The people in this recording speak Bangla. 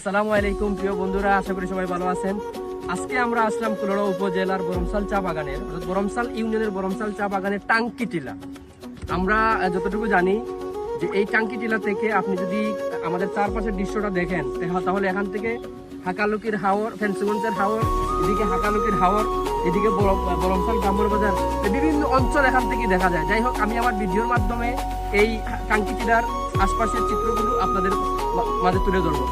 আসসালামু আলাইকুম, প্রিয় বন্ধুরা, আশা করি সবাই ভালো আছেন। আজকে আমরা আসলাম কুলড়া উপজেলার বরমসাল চা বাগানের, অর্থাৎ বরমসাল ইউনিয়নের বরমসাল চা বাগানের টাঙ্কি টিলা। আমরা যতটুকু জানি যে এই টাঙ্কি টিলা থেকে আপনি যদি আমাদের চারপাশের দৃশ্যটা দেখেন তাহলে এখান থেকে হাকালুকির হাওর, ফেন্সিগঞ্জের হাওর, এদিকে হাকালুকির হাওর, এদিকে বরমসাল গ্রাম্য বাজার বিভিন্ন অঞ্চল এখান থেকে দেখা যায়। যাই হোক, আমি আমার ভিডিওর মাধ্যমে এই টাঙ্কি টিলার আশপাশের চিত্রগুলো আপনাদের মাঝে তুলে ধরবো।